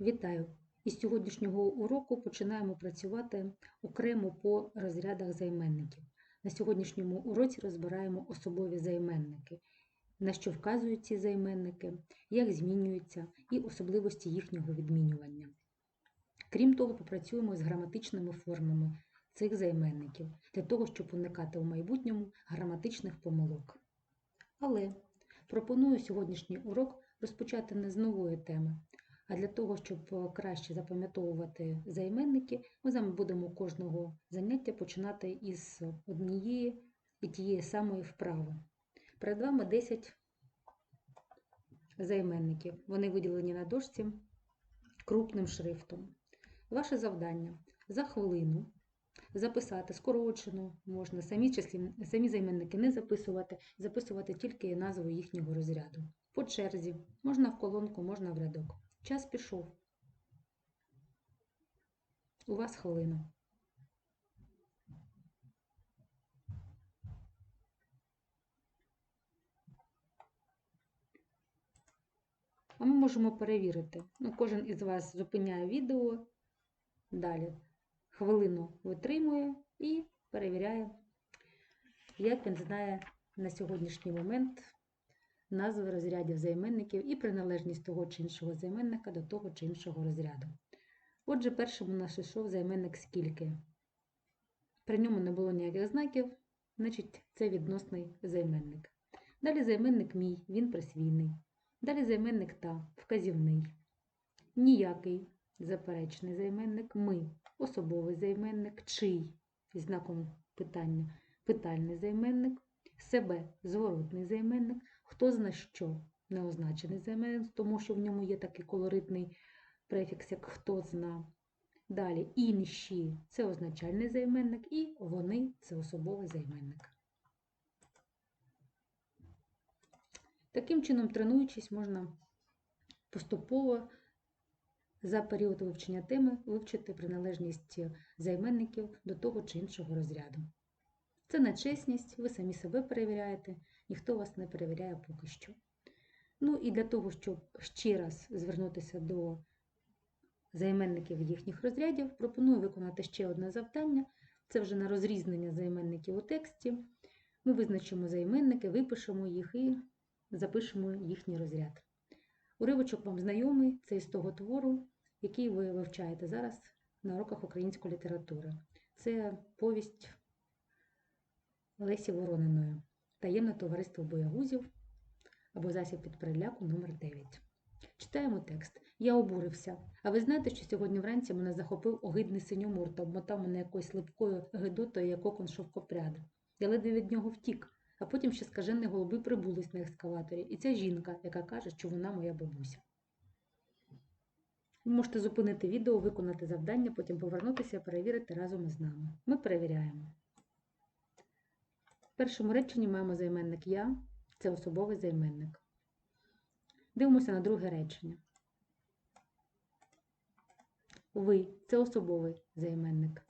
Вітаю! Із сьогоднішнього уроку починаємо працювати окремо по розрядах займенників. На сьогоднішньому уроці розбираємо особові займенники, на що вказують ці займенники, як змінюються і особливості їхнього відмінювання. Крім того, попрацюємо з граматичними формами цих займенників для того, щоб уникати у майбутньому граматичних помилок. Але пропоную сьогоднішній урок розпочати не з нової теми, а для того, щоб е, краще запам'ятовувати займенники, ми з вами будемо кожного заняття починати із однієї і тієї самої вправи. Перед вами 10 займенників. Вони виділені на дошці крупним шрифтом. Ваше завдання за хвилину записати скорочено, можна самі, числі, самі займенники не записувати, записувати тільки назву їхнього розряду. По черзі, можна в колонку, можна в рядок. Час пішов. У вас хвилина. А ми можемо перевірити. Ну, кожен із вас зупиняє відео, далі хвилину витримує і перевіряє, як він знає на сьогоднішній момент назви розрядів займенників і приналежність того чи іншого займенника до того чи іншого розряду. Отже, першим у нас йшов займенник скільки. При ньому не було ніяких знаків, значить це відносний займенник. Далі займенник мій, він присвійний. Далі займенник та, вказівний. Ніякий заперечний займенник ми, особовий займенник, чий зі знаком питання, питальний займенник, себе зворотний займенник, хто зна що неозначений займенник, тому що в ньому є такий колоритний префікс, як хто зна. Далі інші це означальний займенник, і вони це особовий займенник. Таким чином, тренуючись, можна поступово за період вивчення теми вивчити приналежність займенників до того чи іншого розряду. Це на чесність, ви самі себе перевіряєте, ніхто вас не перевіряє поки що. Ну і для того, щоб ще раз звернутися до займенників їхніх розрядів, пропоную виконати ще одне завдання. Це вже на розрізнення займенників у тексті. Ми визначимо займенники, випишемо їх і запишемо їхній розряд. Уривочок вам знайомий, це із того твору, який ви вивчаєте зараз на уроках української літератури. Це повість Лесі Ворониної Таємне товариство боягузів або засіб під переляку номер 9 Читаємо текст. Я обурився. А ви знаєте, що сьогодні вранці мене захопив огидний синьомур та обмотав мене якоюсь липкою гидотою, як окон шовкопряди. Я ледве від нього втік, а потім ще скажені голуби прибулись на екскаваторі. І ця жінка, яка каже, що вона моя бабуся. Ви можете зупинити відео, виконати завдання, потім повернутися і перевірити разом із нами. Ми перевіряємо. Першому реченні маємо займенник я, це особовий займенник. Дивимося на друге речення. Ви це особовий займенник.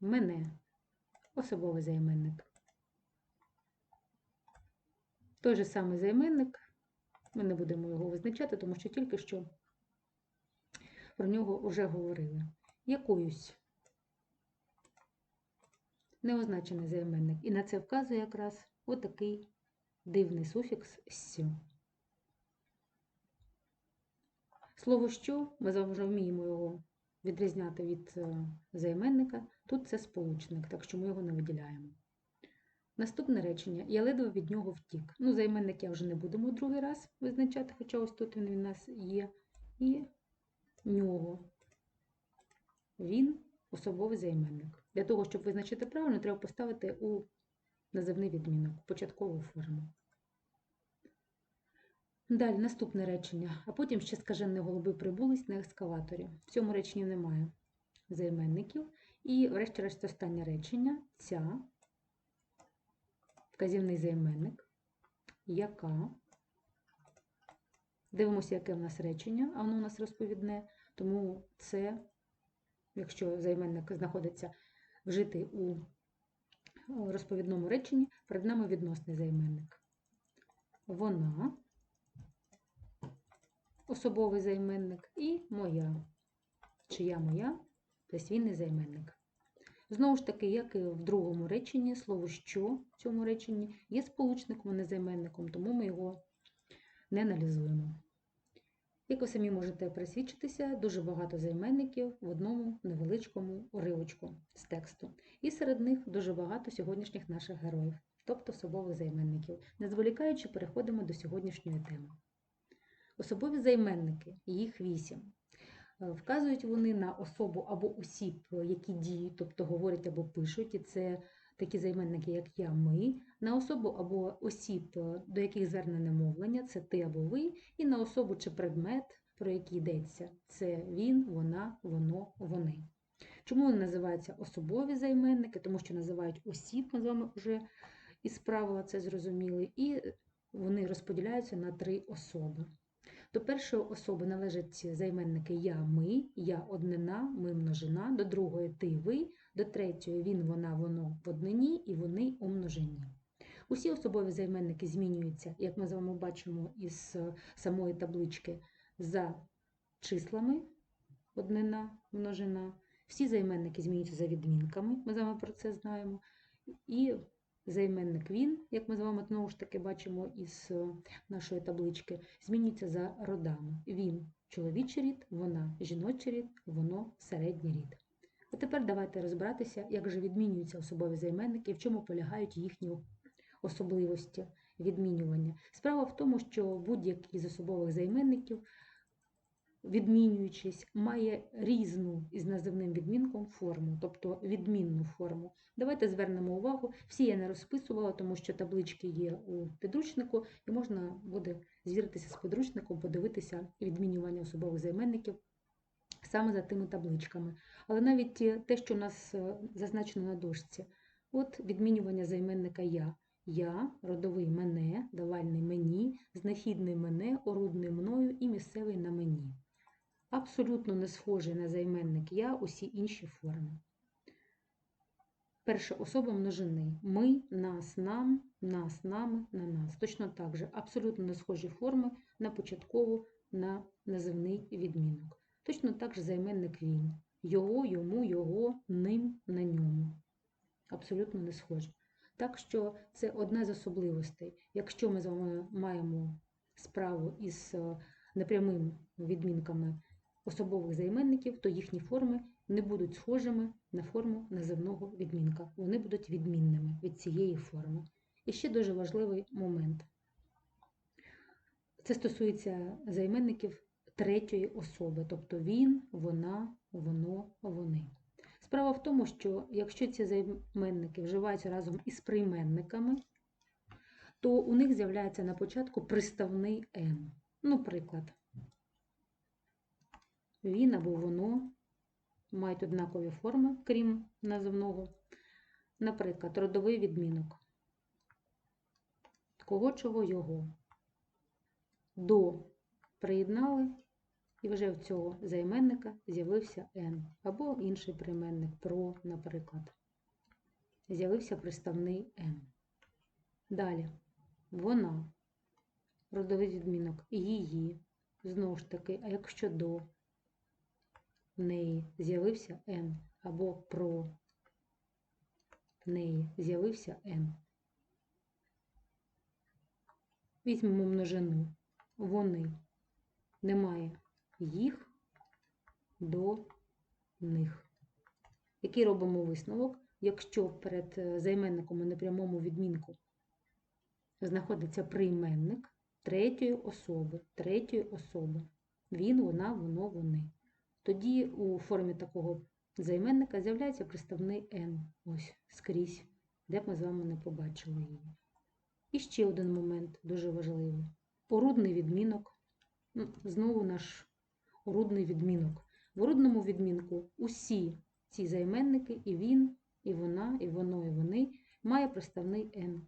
Мене особовий займенник. Той же самий займенник. Ми не будемо його визначати, тому що тільки що про нього вже говорили. Якоюсь неозначений займенник. І на це вказує якраз отакий дивний суфікс «сю». Слово що, ми завжди вміємо його відрізняти від е, займенника. Тут це сполучник, так що ми його не виділяємо. Наступне речення я ледве від нього втік. Ну, займенник я вже не будемо другий раз визначати, хоча ось тут він у нас є. І нього. Він особовий займенник. Для того, щоб визначити правильно, треба поставити у називний відмінок, початкову форму. Далі наступне речення, а потім ще скажені голуби прибулись на екскаваторі. В цьому реченні немає займенників. І, врешті-решт, останнє речення ця вказівний займенник, яка. Дивимося, яке в нас речення, а воно у нас розповідне, тому це, якщо займенник знаходиться вжитий у розповідному реченні, перед нами відносний займенник. Вона особовий займенник, і моя, чия моя, присвійний займенник. Знову ж таки, як і в другому реченні, слово що в цьому реченні є сполучником, а не займенником, тому ми його не аналізуємо. Як ви самі можете присвідчитися, дуже багато займенників в одному невеличкому уривочку з тексту. І серед них дуже багато сьогоднішніх наших героїв, тобто особових займенників. Не зволікаючи, переходимо до сьогоднішньої теми. Особові займенники, їх вісім. Е, Вказують вони на особу або осіб, які діють, тобто говорять або пишуть, і це такі займенники, як я, ми, на особу або осіб, е, до яких звернене мовлення, це ти або ви, і на особу чи предмет, про який йдеться, це він, вона, воно, вони. Чому вони називаються особові займенники? Тому що називають осіб, ми з вами вже із правила це зрозуміли, і вони розподіляються на три особи. До першої особи належать займенники я, ми, я однина, ми множина, до другої ти, ви, до третьої він, вона, воно в однині і вони у множині. Усі особові займенники змінюються, як ми з вами бачимо із е, самої таблички, за числами однина, множина. Всі займенники змінюються за відмінками, ми з вами про це знаємо. І займенник він, як ми з вами знову ж таки бачимо із е, нашої таблички, змінюється за родами. Він чоловічий рід, вона жіночий рід, воно середній рід. А тепер давайте розбиратися, як же відмінюються особові займенники, в чому полягають їхні особливості відмінювання. Справа в тому, що будь-який з особових займенників, відмінюючись, має різну із називним відмінком форму, тобто відмінну форму. Давайте звернемо увагу. Всі я не розписувала, тому що таблички є у підручнику, і можна буде звіритися з підручником, подивитися відмінювання особових займенників саме за тими табличками. Але навіть те, що у нас е, зазначено на дошці, от відмінювання займенника я. Я, родовий мене, давальний мені, знахідний мене, орудний мною і місцевий на мені. Абсолютно не схожий на займенник я усі інші форми. Перша особа множини. Ми, нас, нам, нас, нами, на нас. Точно так же абсолютно не схожі форми на початкову, на називний відмінок. Точно так же займенник він. Його, йому, його, ним, на ньому. Абсолютно не схожі. Так що це одна з особливостей. Якщо ми з вами маємо справу із е, непрямими відмінками особових займенників, то їхні форми не будуть схожими на форму називного відмінка. Вони будуть відмінними від цієї форми. І ще дуже важливий момент. Це стосується займенників третьої особи, тобто він, вона, воно, вони. Справа в тому, що якщо ці займенники вживаються разом із прийменниками, то у них з'являється на початку приставний «н». Ну, приклад, він або воно мають однакові форми, крім називного. Наприклад, родовий відмінок. Кого чого його. До приєднали, і вже в цього займенника з'явився «н» або інший прийменник про, наприклад. З'явився приставний «н». Далі вона, родовий відмінок, її, знову ж таки, а якщо до неї з'явився «н» або про неї з'явився «н». Візьмемо множину. Вони. Немає їх до них. Який робимо висновок? Якщо перед е, займенником у непрямому відмінку знаходиться прийменник третьої особи, третьої особи. Він, вона, воно, вони. Тоді у формі такого займенника з'являється приставний «н» ось скрізь, де б ми з вами не побачили її. І ще один момент дуже важливий. Орудний відмінок. Ну, Знову наш орудний відмінок. В орудному відмінку усі ці займенники, і він, і вона, і воно, і вони, має приставний «н».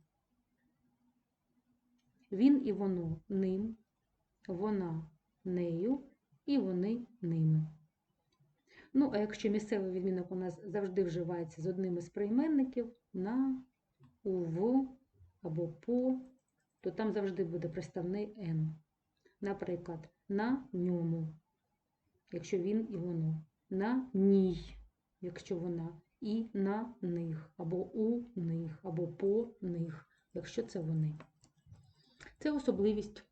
Він і воно ним, вона нею, і вони ними. Ну, а якщо місцевий відмінок у нас завжди вживається з одним із прийменників на, у, в або по, то там завжди буде приставний «н». Наприклад, на ньому, якщо він і воно, на ній, якщо вона, і на них, або у них, або по них, якщо це вони. Це особливість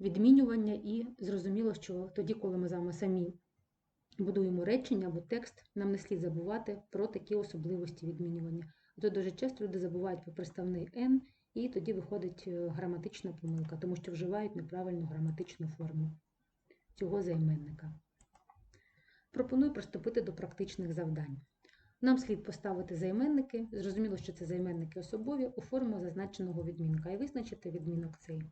відмінювання, і зрозуміло, що тоді, коли ми з вами самі будуємо речення або текст, нам не слід забувати про такі особливості відмінювання. То дуже часто люди забувають про приставний N, і тоді виходить е, граматична помилка, тому що вживають неправильну граматичну форму цього займенника. Пропоную приступити до практичних завдань. Нам слід поставити займенники, зрозуміло, що це займенники особові, у форму зазначеного відмінка і визначити відмінок цей.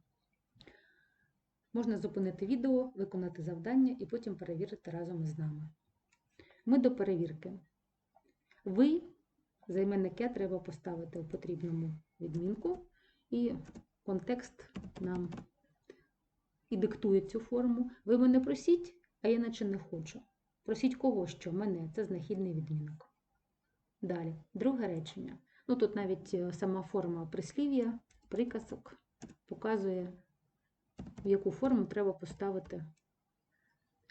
Можна зупинити відео, виконати завдання і потім перевірити разом із нами. Ми до перевірки. Ви, займенник треба поставити у потрібному відмінку, і контекст нам і диктує цю форму. Ви мене просіть, а я наче не хочу. Просіть кого що? Мене. Це знахідний відмінок. Далі, друге речення. Ну тут навіть е, сама форма прислів'я, приказок показує, в яку форму треба поставити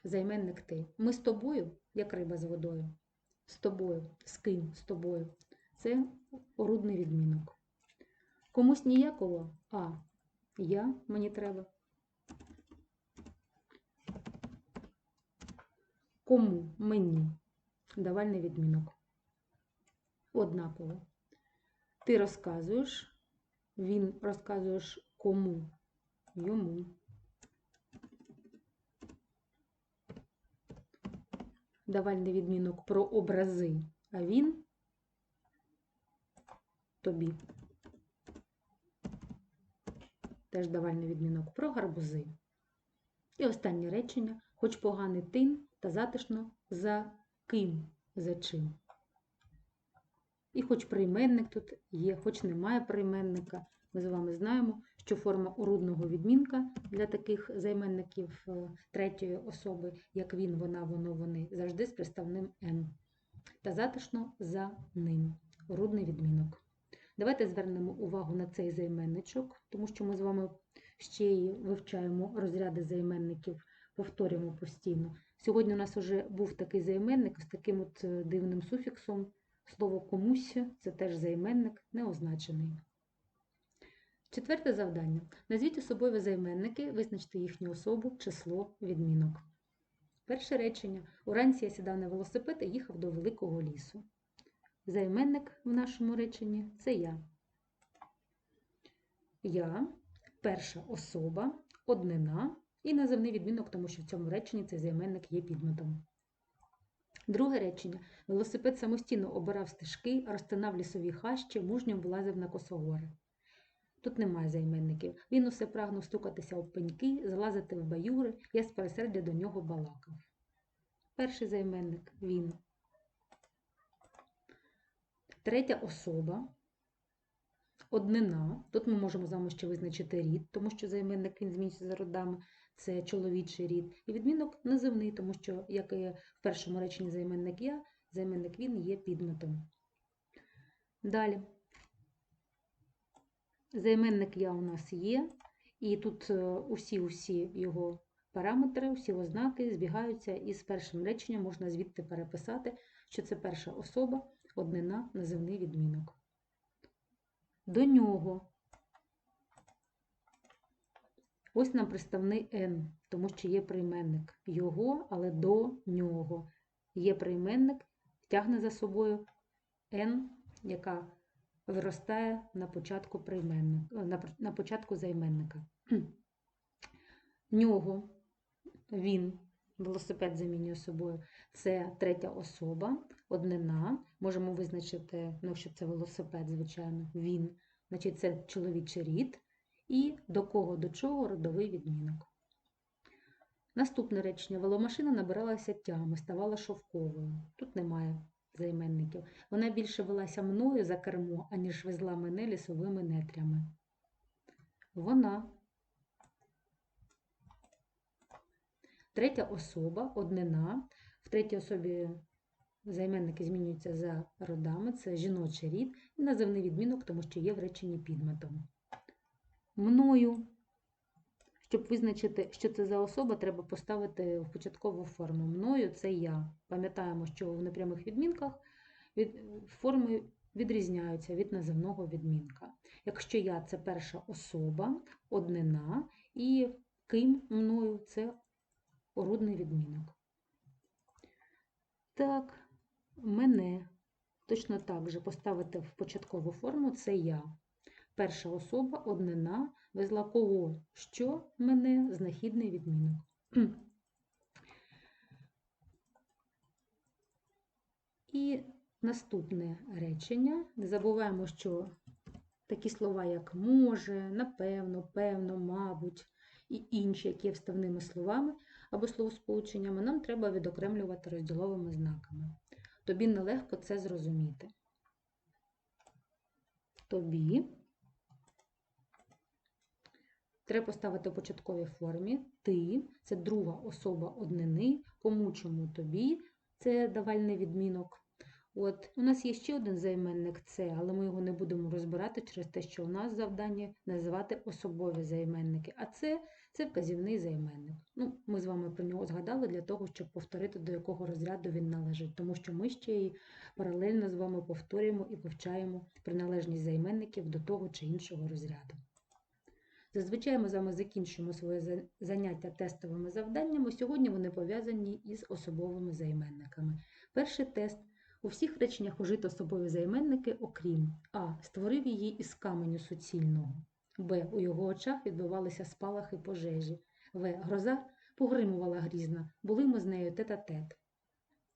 займенник ти. Ми з тобою, як риба з водою. З тобою, з ким, з тобою. Це орудний відмінок. Комусь ніякого, а я мені треба. Кому мені давальний відмінок. Однаково. Ти розказуєш, він розказуєш кому йому. Давальний відмінок про образи, а він тобі. Теж давальний відмінок про гарбузи. І останнє речення, хоч поганий тин та затишно за ким, за чим. І хоч прийменник тут є, хоч немає прийменника, ми з вами знаємо, що форма орудного відмінка для таких займенників е, третьої особи, як він, вона, воно, вони, завжди з приставним «н». Та затишно за ним. Орудний відмінок. Давайте звернемо увагу на цей займенничок, тому що ми з вами ще й вивчаємо розряди займенників, повторюємо постійно. Сьогодні у нас вже був такий займенник з таким от е, дивним суфіксом. Слово комусь це теж займенник неозначений. Четверте завдання. Назвіть особові займенники, визначте їхню особу, число, відмінок. Перше речення. Уранці я сідав на велосипед і їхав до великого лісу. Займенник в нашому реченні це я. Я перша особа, однина і називний відмінок, тому що в цьому реченні цей займенник є підметом. Друге речення. Велосипед самостійно обирав стежки, розтинав лісові хащі, мужньо вилазив на косогори. Тут немає займенників. Він усе прагнув стукатися об пеньки, залазити в баюри, я з пересердя до нього балакав. Перший займенник він. Третя особа. Однина. Тут ми можемо з вами ще визначити рід, тому що займенник він змінюється за родами, це чоловічий рід. І відмінок називний, тому що, як і в першому реченні займенник я, займенник він є підметом. Далі. Займенник я у нас є, і тут усі-усі його параметри, усі ознаки збігаються, і з першим реченням можна звідти переписати, що це перша особа, однина, називний відмінок. До нього. Ось нам приставний N, тому що є прийменник його, але до нього. Є прийменник, тягне за собою N, яка виростає на початку прийменника, на, на початку займенника. Нього, він, велосипед замінює собою, це третя особа, однина. Можемо визначити, ну, якщо це велосипед, звичайно, він, значить це чоловічий рід. І до кого, до чого родовий відмінок. Наступне речення. Веломашина набиралася тями, ставала шовковою. Тут немає займенників. Вона більше велася мною за кермо, аніж везла мене лісовими нетрями. Вона. Третя особа, однина. В третій особі займенники змінюються за родами. Це жіночий рід і називний відмінок, тому що є в реченні підметом. Мною. Щоб визначити, що це за особа, треба поставити в початкову форму. Мною це я. Пам'ятаємо, що в непрямих відмінках від, форми відрізняються від називного відмінка. Якщо я це перша особа, однина, і ким мною це орудний відмінок. Так, мене точно так же поставити в початкову форму це я. Перша особа, однина, везла кого, що мене, знахідний відмінок. І наступне речення. Не забуваємо, що такі слова, як може, напевно, певно, мабуть, і інші, які є вставними словами або словосполученнями, нам треба відокремлювати розділовими знаками. Тобі нелегко це зрозуміти. Тобі треба поставити в початковій формі ти це друга особа однини, кому чому тобі це давальний відмінок. От, У нас є ще один займенник це, але ми його не будемо розбирати через те, що у нас завдання називати особові займенники, а це це вказівний займенник. Ну, Ми з вами про нього згадали для того, щоб повторити, до якого розряду він належить, тому що ми ще й паралельно з вами повторюємо і вивчаємо приналежність займенників до того чи іншого розряду. Зазвичай ми з вами закінчуємо своє заняття тестовими завданнями. Сьогодні вони пов'язані із особовими займенниками. Перший тест. У всіх реченнях ужито особові займенники, окрім А. Створив її із каменю суцільного. Б. У його очах відбувалися спалахи пожежі. В. Гроза погримувала грізно, були ми з нею тет-а-тет.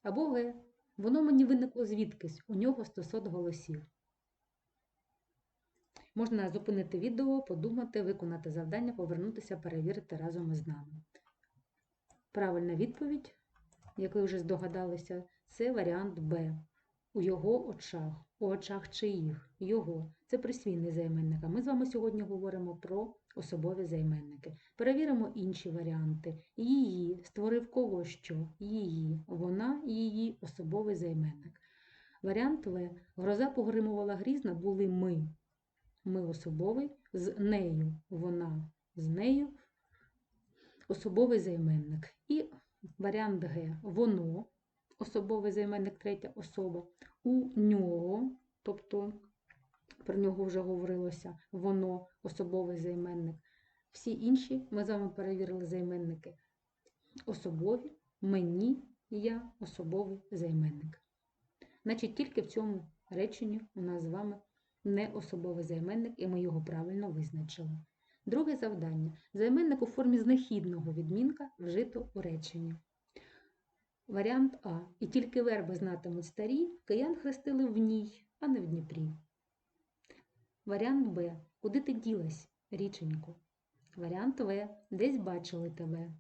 Або Г. Воно мені виникло звідкись, у нього стосот голосів. Можна зупинити відео, подумати, виконати завдання, повернутися, перевірити разом із нами. Правильна відповідь, як ви вже здогадалися, це варіант Б. У його очах, у очах чиїх, його. Це присвійний займенник. Ми з вами сьогодні говоримо про особові займенники. Перевіримо інші варіанти. Її створив кого що, її, вона, її особовий займенник. Варіант В. Гроза погримувала грізна, були ми. Ми особовий, з нею, вона, з нею особовий займенник. І варіант Г. Воно особовий займенник третя особа, у нього, тобто про нього вже говорилося, воно особовий займенник. Всі інші ми з вами перевірили займенники особові, мені, я особовий займенник. Значить, тільки в цьому реченні у нас з вами не особовий займенник, і ми його правильно визначили. Друге завдання. Займенник у формі знахідного відмінка вжито у реченні. Варіант А. І тільки верби знатимуть старі, киян хрестили в ній, а не в Дніпрі. Варіант Б. Куди ти ділась, річенько? Варіант В. Десь бачили тебе.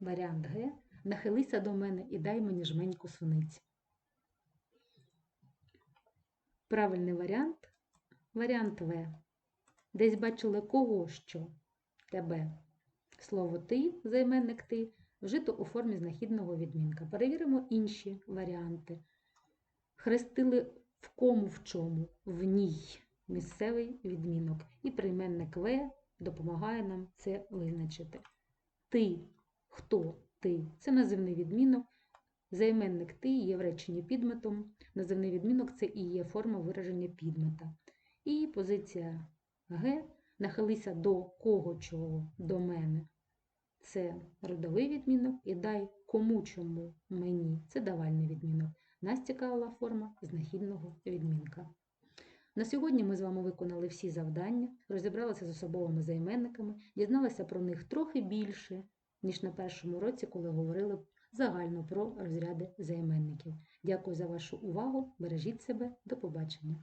Варіант Г. Нахилися до мене і дай мені жменьку суниць. Правильний варіант. Варіант В. Десь бачили кого що? Тебе. Слово ти, займенник ти вжито у формі знахідного відмінка. Перевіримо інші варіанти. Хрестили в кому в чому, в ній місцевий відмінок. І прийменник В допомагає нам це визначити. Ти, хто ти це називний відмінок. Займенник ти є в реченні підметом. Називний відмінок це і є форма вираження підмета. І позиція Г. Нахилися до кого чого, до мене це родовий відмінок, і дай кому чому мені це давальний відмінок. Нас цікавила форма знахідного відмінка. На сьогодні ми з вами виконали всі завдання, розібралися з особовими займенниками, дізналися про них трохи більше, ніж на першому році, коли говорили загально про розряди займенників. Дякую за вашу увагу! Бережіть себе, до побачення!